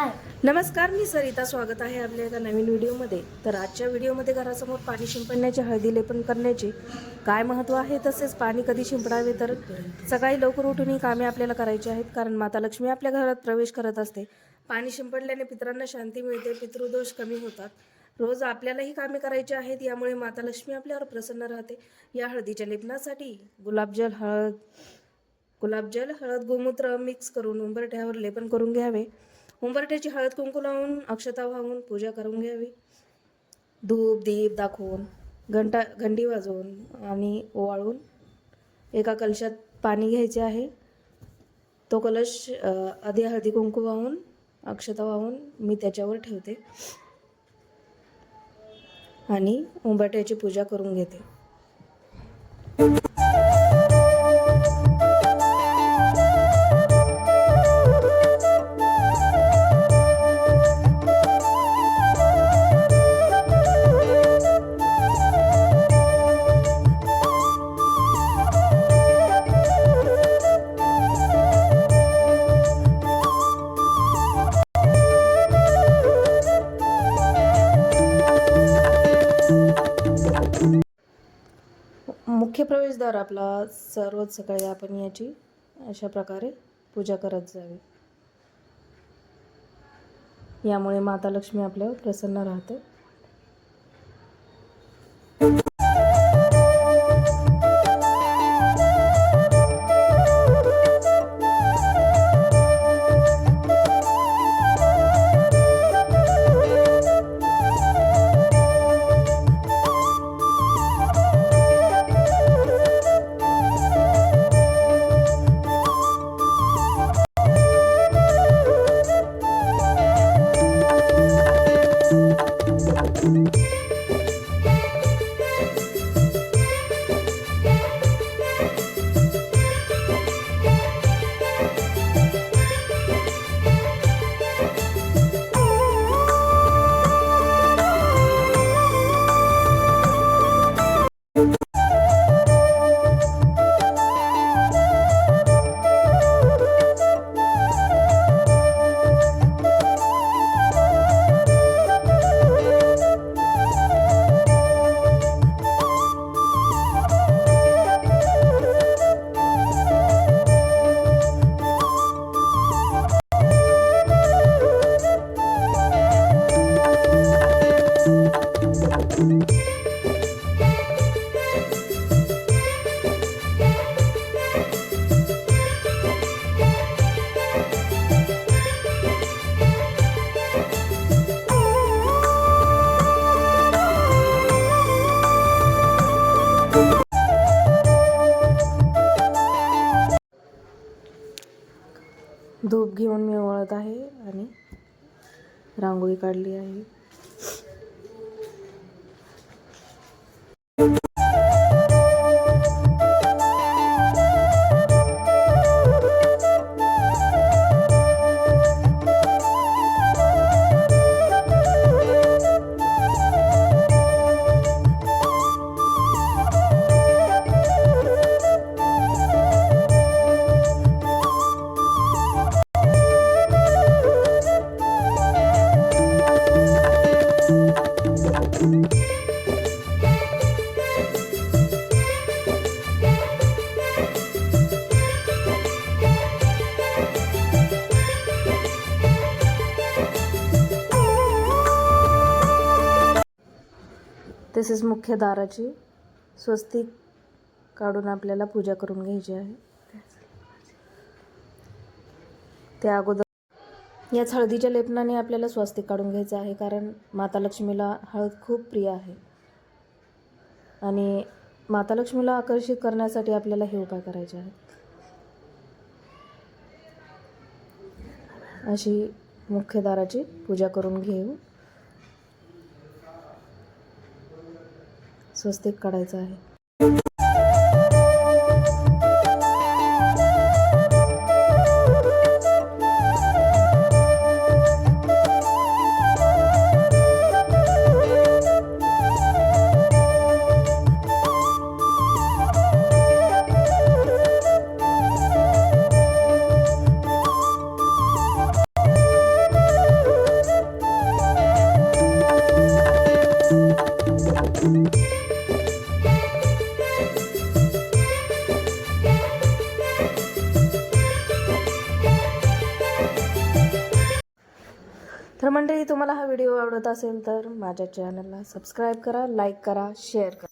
हाय नमस्कार मी सरिता. स्वागत आहे आपल्या एका नवीन व्हिडिओमध्ये. तर आजच्या व्हिडिओमध्ये घरासमोर पाणी शिंपडण्याचे हळदी लेपन करण्याचे काय महत्त्व आहे? तसेच पाणी कधी शिंपडावे? तर सकाळी लवकर उठून ही कामे आपल्याला करायची आहेत कारण माता लक्ष्मी आपल्या घरात प्रवेश करत असते. पाणी शिंपडल्याने पितरांना शांती मिळते पितृदोष कमी होतात. रोज आपल्याला ही कामे करायची आहेत यामुळे माता लक्ष्मी आपल्यावर प्रसन्न राहते. या हळदीच्या लेपनासाठी गुलाबजल हळद गुलाबजल हळद गोमूत्र मिक्स करून उंबरठ्यावर लेपन करून घ्यावे. उंबरठ्याची हळद कुंकू लावून अक्षता वाहून पूजा करून घ्यावी. धूप दीप दाखवून घंटा घंटी वाजवून आणि ओवाळून एका कलशात पाणी घ्यायचे आहे. तो कलश आधी हळदी कुंकू वाहून अक्षता वाहून मी त्याच्यावर ठेवते आणि उंबरठ्याची पूजा करून घेते. मुख्य प्रवेशद्वार आपला सर्वच सकाळी आपण याची अशा प्रकारे पूजा करत जावी. यामुळे माता लक्ष्मी आपल्यावर प्रसन्न राहते. धूप घेऊन मी ओळत आहे आणि रांगोळी काढली आहे. तसेच मुख्य दाराची स्वस्तिक काढून आपल्याला पूजा करून घ्यायची आहे. त्या अगोदर याच हळदीच्या लेपनाने आपल्याला स्वस्तिक काढून घ्यायचं आहे कारण माता लक्ष्मीला हळद खूप प्रिय आहे. आणि माता लक्ष्मीला आकर्षित करण्यासाठी आपल्याला हे उपाय करायचे आहेत. अशी मुख्य दाराची पूजा करून घेऊ. स्वस्तिक काढायचं आहे thank mm -hmm. you तर मंडळी तुम्हाला हा व्हिडिओ आवडत असेल तर माझ्या चॅनलला सबस्क्राईब करा लाईक करा शेअर करा.